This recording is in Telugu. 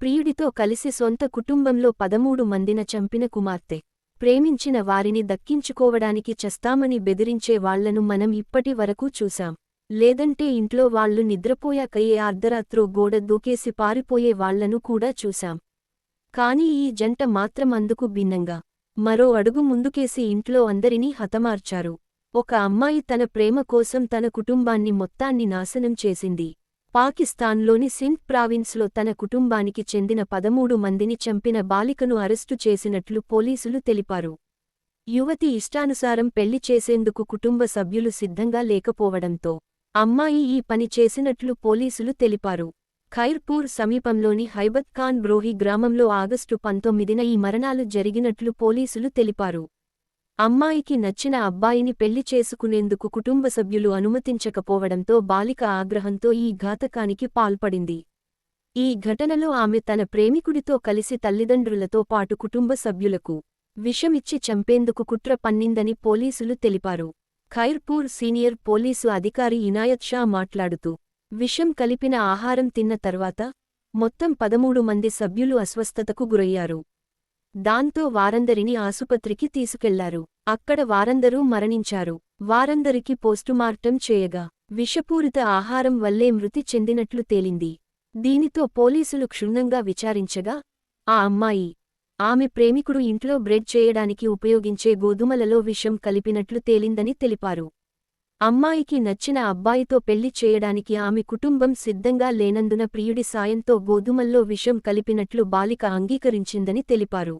ప్రియుడితో కలిసి సొంత కుటుంబంలో పదమూడు మందిన చంపిన కుమార్తె. ప్రేమించిన వారిని దక్కించుకోవడానికి చస్తామని బెదిరించే వాళ్ళను మనం ఇప్పటి వరకు చూశాం. లేదంటే ఇంట్లో వాళ్ళు నిద్రపోయాకయ్యే అర్ధరాత్రో గోడ దూకేసి పారిపోయే వాళ్ళను కూడా చూశాం. కాని ఈ జంట మాత్రం అందుకు భిన్నంగా. మరో అడుగు ముందుకేసి ఇంట్లో అందరినీ హతమార్చారు. ఒక అమ్మాయి తన ప్రేమ కోసం తన కుటుంబాన్ని మొత్తాన్ని నాశనం చేసింది. పాకిస్తాన్లోని సింధ్ ప్రావిన్స్లో తన కుటుంబానికి చెందిన పదమూడు మందిని చంపిన బాలికను అరెస్టు చేసినట్లు పోలీసులు తెలిపారు. యువతి ఇష్టానుసారం పెళ్ళి చేసేందుకు కుటుంబ సభ్యులు సిద్ధంగా లేకపోవడంతో అమ్మాయి ఈ పని చేసినట్లు పోలీసులు తెలిపారు. ఖైర్పూర్ సమీపంలోని హైబత్ ఖాన్ బ్రోహి గ్రామంలో ఆగస్టు పంతొమ్మిదిన ఈ మరణాలు జరిగినట్లు పోలీసులు తెలిపారు. అమ్మాయికి నచ్చిన అబ్బాయిని పెళ్ళి చేసుకునేందుకు కుటుంబ సభ్యులు అనుమతించకపోవడంతో బాలిక ఆగ్రహంతో ఈ ఘాతకానికి పాల్పడింది. ఈ ఘటనలో ఆమె తన ప్రేమికుడితో కలిసి తల్లిదండ్రులతో పాటు కుటుంబ సభ్యులకు విషమిచ్చి చంపేందుకు కుట్ర పన్నిందని పోలీసులు తెలిపారు. ఖైర్పూర్ సీనియర్ పోలీసు అధికారి ఇనాయత్ షా మాట్లాడుతూ విషం కలిపిన ఆహారం తిన్న తర్వాత మొత్తం పదమూడు మంది సభ్యులు అస్వస్థతకు గురయ్యారు. దాంతో వారందరిని ఆసుపత్రికి తీసుకెళ్ళారు. అక్కడ వారందరూ మరణించారు. వారందరికి పోస్టుమార్టం చేయగా విషపూరిత ఆహారం వల్లే మృతి చెందినట్లు తేలింది. దీనితో పోలీసులు క్షుణ్ణంగా విచారించగా ఆ అమ్మాయి ఆమె ప్రేమికుడు ఇంట్లో బ్రెడ్ చేయడానికి ఉపయోగించే గోధుమలలో విషం కలిపినట్లు తేలిందని తెలిపారు. అమ్మాయికి నచ్చిన అబ్బాయితో పెళ్ళి చేయడానికి ఆమె కుటుంబం సిద్ధంగా లేనందున ప్రియుడి సాయంతో గోధుమల్లో విషం కలిపినట్లు బాలిక అంగీకరించిందని తెలిపారు.